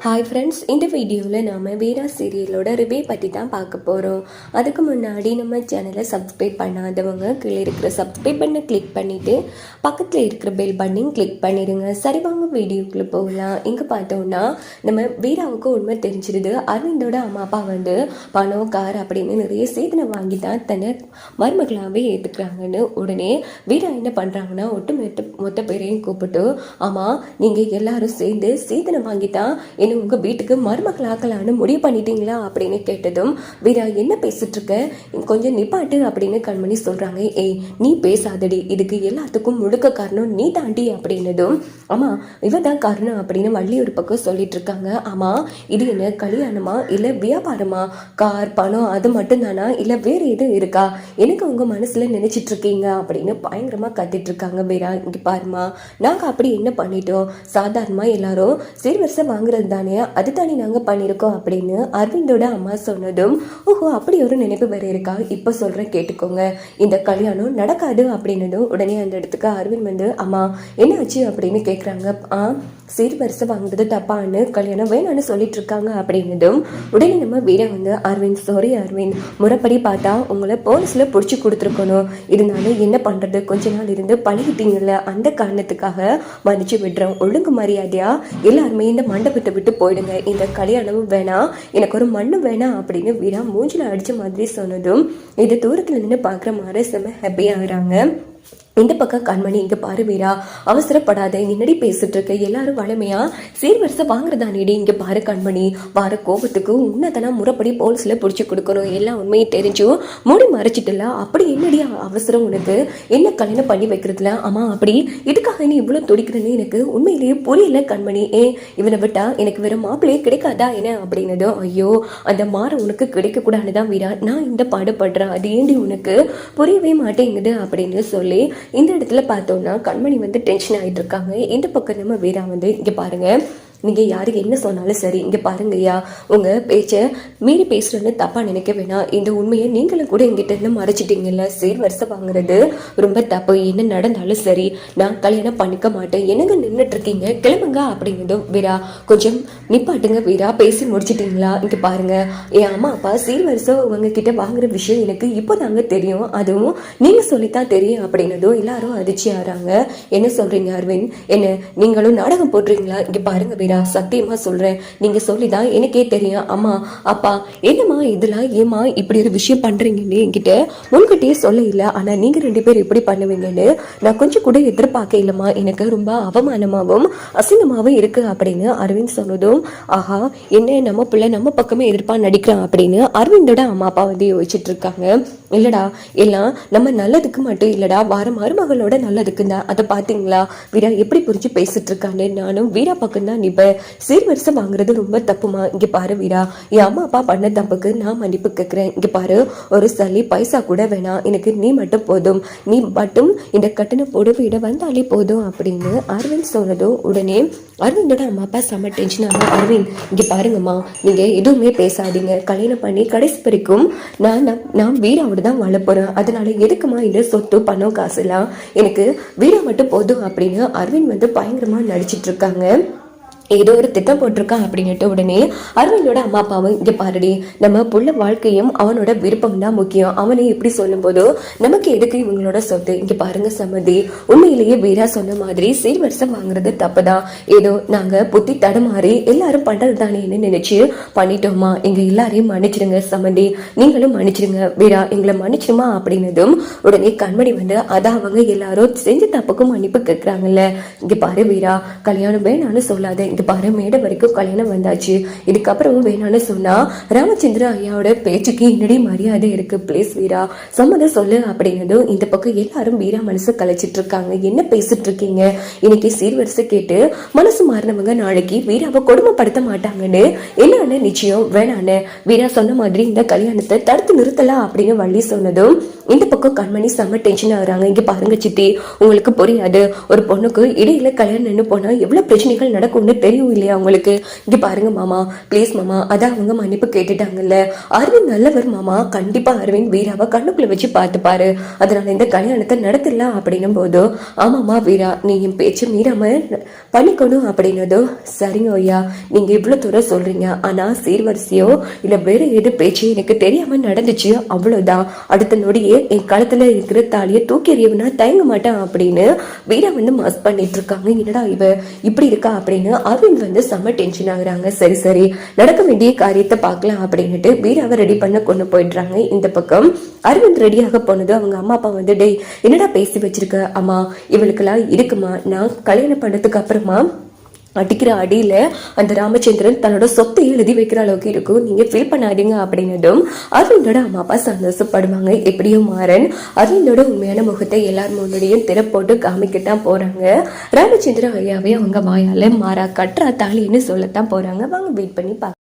Hi friends இந்த வீடியோவில் நாம் வீரா சீரியலோட ரிவ்யூ பற்றி தான் பார்க்க போகிறோம் அதுக்கு முன்னாடி நம்ம சேனலை சப்ஸ்கிரைப் பண்ணாதவங்க கீழே இருக்கிற சப்ஸ்கிரைப் பண்ண கிளிக் பண்ணிவிட்டு பக்கத்தில் இருக்கிற பெல் பட்டனையும் கிளிக் பண்ணிடுங்க சரி வாங்க வீடியோக்குள்ளே போகலாம். இங்கே பார்த்தோன்னா நம்ம வீராவுக்கு உண்மை தெரிஞ்சிருது. அரவிந்தோட அம்மா அப்பா வந்து பணம் கார் அப்படின்னு நிறைய சேதனை வாங்கி தான் தன்னை மருமகளாகவே ஏற்றுக்கிறாங்கன்னு உடனே வீரா என்ன பண்ணுறாங்கன்னா ஒட்டுமொத்த மொத்த பேரையும் கூப்பிட்டு ஆமாம் நீங்கள் எல்லாரும் சேர்ந்து சேதனை வாங்கி தான் என்னை உங்கள் வீட்டுக்கு மருமகள் ஆக்கலான்னு முடிவு பண்ணிட்டீங்களா அப்படின்னு கேட்டதும் வீரா என்ன பேசிட்டு இருக்க கொஞ்சம் நிப்பாட்டு அப்படின்னு கண்மணி சொல்கிறாங்க ஏய் நீ பேசாதடி. இதுக்கு எல்லாத்துக்கும் முழுக்க காரணம் நீ தாண்டி அப்படின்னதும் ஆமாம் இவ தான் காரணம் அப்படின்னு வள்ளி ஒரு பக்கம் சொல்லிட்டு இருக்காங்க ஆமாம் இது என்ன கல்யாணமா இல்லை வியாபாரமா? கார் பணம் அது மட்டும்தானா? இல்லை வேற எதுவும் இருக்கா? எனக்கு உங்க மனசுல நினைச்சிட்டு இருக்கீங்க அப்படின்னு பயங்கரமா கத்திட்டு இருக்காங்க வீரா. இங்கே பாருமா நாங்க அப்படி என்ன பண்ணிட்டோம்? சாதாரணமா எல்லாரும் சீர்வரிசை வாங்குறது தானே அதுதானே நாங்க பண்ணியிருக்கோம் அப்படின்னு அரவிந்தோட அம்மா சொன்னதும் ஓஹோ அப்படி ஒரு நினைப்பு வேறு இருக்கா? இப்போ சொல்றேன் கேட்டுக்கோங்க. இந்த கல்யாணம் நடக்காது அப்படின்னதும் உடனே அந்த இடத்துக்கு அரவிந்த் வந்து அம்மா என்ன ஆச்சு அப்படின்னு கேட்குறாங்க ஆ சீர்வரிசை வாங்குறது தப்பான்னு கல்யாணம் வேணான்னு சொல்லிட்டு இருக்காங்க அப்படின்னதும் உடனே நம்ம வீர வந்து அரவிந்த் சாரி அரவிந்த் முறைப்படி பார்த்தா உங்களை போலீஸ்ல பிடிச்சி கொடுத்துருக்கணும். இருந்தாலும் என்ன பண்றது? கொஞ்ச நாள் இருந்து பழகிட்டீங்கல்ல. அந்த காரணத்துக்காக மன்னிச்சு விடுறோம் ஒழுங்கு மரியாதையா? எல்லாருமே இந்த மண்டபத்தை விட்டு போயிடுங்க. இந்த கல்யாணமும் வேணாம் எனக்கு ஒரு மண்ணு வேணாம் அப்படின்னு வீரா மூஞ்சில அடிச்ச மாதிரி சொன்னதும் இதை தூரத்துல நின்று பார்க்குற மாதிரி செம்ம ஹாப்பியாகிறாங்க இந்த பக்கம் கண்மணி இங்க பாரு வீரா அவசரப்படாத என்னடி பேசிட்டு இருக்க எல்லாரும் வளமையா? சீர்வரிசை வாங்குறதானேடி இங்க பாரு கண்மணி. வார கோபத்துக்கு உன்னதெல்லாம் முறைப்படி போலீஸ்ல பிடிச்சி கொடுக்கணும். எல்லா உண்மையும் தெரிஞ்சும் மூடி மறைச்சிட்டுல. அப்படி என்னடி அவசரம் உனக்கு? என்ன கல்யாணம் பண்ணி வைக்கிறதுல? ஆமா அப்படி? இதுக்காக நீ இவ்வளவு துடிக்கிறேன்னு எனக்கு உண்மையிலேயே புரியல கண்மணி. ஏ இவனை விட்டா எனக்கு வேற மாப்பிள்ளையே கிடைக்காதா என்ன அப்படின்னதும் ஐயோ அந்த மாற உனக்கு கிடைக்க கூடாதுதான் வீரா நான் இந்த பாடுபடுறேன். அது ஏண்டி உனக்கு? புரியவே மாட்டேங்குது அப்படின்னு சொல்லி இந்த இடத்துல பார்த்தோம்னா கண்மணி வந்து டென்ஷன் ஆகிட்டு இருக்காங்க. இந்த பக்கம் நம்ம வீரா வந்து இங்கே பாருங்க. நீங்கள் யாருக்கு என்ன சொன்னாலும் சரி இங்கே பாருங்கய்யா உங்கள் பேச்சை மீறி பேசுகிறேன்னு தப்பாக நினைக்க வேணாம். இந்த உண்மையை நீங்களும் கூட எங்கிட்ட இருந்து மறைச்சிட்டீங்கல்ல சரி வருஷம் வாங்குறது ரொம்ப தப்பு. என்ன நடந்தாலும் சரி நான் கல்யாணம் பண்ணிக்க மாட்டேன். என்னங்க நின்றுட்டு இருக்கீங்க கிளம்புங்க அப்படிங்கிறதும் வீரா கொஞ்சம் நிப்பாட்டுங்க வீரா பேசி முடிச்சிட்டிங்களா? இங்கே பாருங்கள் என் அம்மா அப்பா சீர் வருஷம் உங்ககிட்ட வாங்குற விஷயம் எனக்கு இப்போ தாங்க தெரியும். அதுவும் நீங்கள் சொல்லித்தான் தெரியும் அப்படின்னதும் எல்லாரும் அதிர்ச்சி ஆறாங்க என்ன சொல்கிறீங்க அரவிந்த்? என்ன நீங்களும் நாடகம் போடுறீங்களா? இங்கே பாருங்க வீரா. சத்தியமா சொல்றேன். நீங்க சொல்லிதான் எனக்கே தெரியும். அம்மா அப்பா என்னம்மா இதெல்லாம்? ஏமா இப்படி ஒரு விஷயம் பண்றீங்கன்னு என்கிட்ட முன்கிட்டயே சொல்ல இல்லை. ஆனா நீங்க ரெண்டு பேரும் இப்படி பண்ணுவீங்கன்னு நான் கொஞ்சம் கூட எதிர்பார்க்க இல்லம்மா. எனக்கு ரொம்ப அவமானமாகவும் அசிங்கமாகவும் இருக்கு அப்படின்னு அரவிந்த் சொன்னதும் ஆஹா என்ன நம்ம பிள்ளை நம்ம பக்கமே எதிர்ப்பா நடிக்கிறான் அப்படின்னு அரவிந்தோட அம்மா அப்பா வந்து யோசிச்சுட்டு இருக்காங்க. இல்லடா எல்லாம் நம்ம நல்லதுக்கு மட்டும் இல்லடா வார மருமகளோட நல்லதுக்கு தான் அதை பார்த்தீங்களா வீரா எப்படி புரிஞ்சு பேசிட்டு இருக்கான்னு நானும் வீரா பக்கம் தான் நிப்பேன் சீர்வரிசை வாங்குறது ரொம்ப தப்புமா? இங்கே பாரு வீரா என் அம்மா அப்பா பண்ண தப்புக்கு நான் மன்னிப்பு கேட்குறேன் இங்கே பாரு ஒரு சளி பைசா கூட வேணாம். எனக்கு நீ மட்டும் போதும். நீ மட்டும் இந்த கட்டண புடவையிட வந்தாலே போதும் அப்படின்னு அரவிந்த் சொன்னதும் உடனே அரவிந்தோட அம்மா அப்பா செம்ம டென்ஷன் ஆகும் அரவிந்த் இங்கே பாருங்கம்மா. நீங்கள் எதுவுமே பேசாதீங்க. கல்யாணம் பண்ணி கடைசி வரைக்கும் நான் நான்- வீராவோட வீராவோட தான் வாழ போறேன் அதனால எதுக்குமா இந்த சொத்து பணம் காசுலாம் எனக்கு வீடை மட்டும் போதும் அப்படின்னு அரவிந்த் வந்து பயங்கரமாக நடிச்சிட்ருக்காங்க இருக்காங்க. ஏதோ ஒரு திட்டம் போட்டிருக்கான் அப்படின்னுட்டு உடனே அரவிந்தோட அம்மா அப்பாவும் இங்கே பாருடி நம்ம புள்ள வாழ்க்கையும் அவனோட விருப்பம் தான் முக்கியம். அவனை இப்படி சொல்லும்போது நமக்கு எதுக்கு இவங்களோட சொத்து? இங்க பாருங்க சம்மதி உண்மையிலேயே வீரா சொன்ன மாதிரி சீர்வரிசம் வாங்குறது தப்பு தான் ஏதோ நாங்க புத்தி தடுமாறி எல்லாரும் பண்றது தானேன்னு நினைச்சு பண்ணிட்டோமா? எங்க எல்லாரையும் மன்னிச்சிடுங்க சமந்தி. நீங்களும் மன்னிச்சிடுங்க வீரா. எங்களை மன்னிச்சிடுமா அப்படின்னதும் உடனே கண்மணி வந்து அதான் அவங்க எல்லாரும் செஞ்ச தப்புக்கும் மன்னிப்பு கேட்கறாங்கல்ல இங்க பாரு வீரா கல்யாணம் வேணான்னு சொல்லாத. இது பாரு மேடை வரைக்கும் கல்யாணம் வந்தாச்சு. இதுக்கப்புறமும் வேணான்னு சொன்னா ராமச்சந்திர ஐயாவோட பேச்சுக்கு என்னடி மரியாதை இருக்கு ப்ளீஸ் வீரா? சம்மதம் சொல்லு அப்படின்னதும் இந்த பக்கம் எல்லாரும் வீரா மனசு கலைச்சிட்டு இருக்காங்க. என்ன பேசிட்டு இருக்கீங்க? இன்னைக்கு சீர்வரிசை கேட்டு மனசு மாறினவங்க நாளைக்கு வீராவை கொடுமைப்படுத்த மாட்டாங்கன்னு என்னன்னு நிச்சயம் வேணான்னு. வீரா சொன்ன மாதிரி இந்த கல்யாணத்தை தடுத்து நிறுத்தலாம் அப்படின்னு வள்ளி சொன்னதும் இந்த பக்கம் கண்மணி செம்ம டென்ஷன் ஆகுறாங்க இங்க பாருங்க சித்தி உங்களுக்கு புரியாது. ஒரு பொண்ணுக்கு இடையில கல்யாணம் நின்று போனா எவ்வளவு பிரச்சனைகள் நடக்கும்னு தெரியும் இல்லையா உங்களுக்கு? இங்கே பாருங்க மாமா ப்ளீஸ் மாமா அதான் அவங்க மன்னிப்பு கேட்டுட்டாங்கல்ல. அரவிந்த் நல்லவர் மாமா கண்டிப்பா அரவிந்த் வீராவை கண்ணுக்குள்ள வச்சு பார்த்துப்பாரு. அதனால இந்த கல்யாணத்தை நடத்திடலாம் அப்படின்னும் போதோ ஆமாம்மா வீரா நீ என் பேச்சு மீறாம பண்ணிக்கணும் அப்படின்னதோ சரிங்க ஐயா நீங்கள் இவ்வளோ தூரம் சொல்றீங்க. ஆனா சீர்வரிசையோ இல்லை வேற எது பேச்சு எனக்கு தெரியாம நடந்துச்சு அவ்வளவுதான். அடுத்த நொடியே என் கழுத்துல இருக்கிற தாலியை தூக்கி எறியவனா தயங்க மாட்டேன் அப்படின்னு வீரா வந்து மாஸ் பண்ணிட்டு இருக்காங்க. என்னடா இவ இப்படி இருக்கா அப்படின்னு அரவிந்த் வந்து செம்ம டென்ஷன் ஆகுறாங்க. சரி சரி நடக்க வேண்டிய காரியத்தை பார்க்கலாம் அப்படின்னுட்டு பீராவை ரெடி பண்ண கொண்டு போயிடுறாங்க. இந்த பக்கம் அரவிந்த் ரெடியாக போனது அவங்க அம்மா அப்பா வந்து டேய் என்னடா பேசி வச்சிருக்க? அம்மா இவளுக்கெல்லாம் இருக்குமா? நான் கல்யாணம் பண்ணதுக்கு அப்புறமா அடிக்கிற அடியில அந்த ராமச்சந்திரன் தன்னோட சொத்தை எழுதி வைக்கிற அளவுக்கு இருக்கும். நீங்க ஃபீல் பண்ணாதீங்க அப்படின்னதும் அருணோட அம்மா அப்பா சந்தோஷப்படுவாங்க. எப்படியும் மாறன் அருணோட உண்மையான முகத்தை எல்லார் முன்னாடியும் திற போட்டு காமிக்கத்தான் போறாங்க. ராமச்சந்திரன் ஐயாவே அவங்க வாயால மாறா கட்டுறா தாலின்னு சொல்லத்தான் போறாங்க. வாங்க வெயிட் பண்ணி பார்க்கலாம்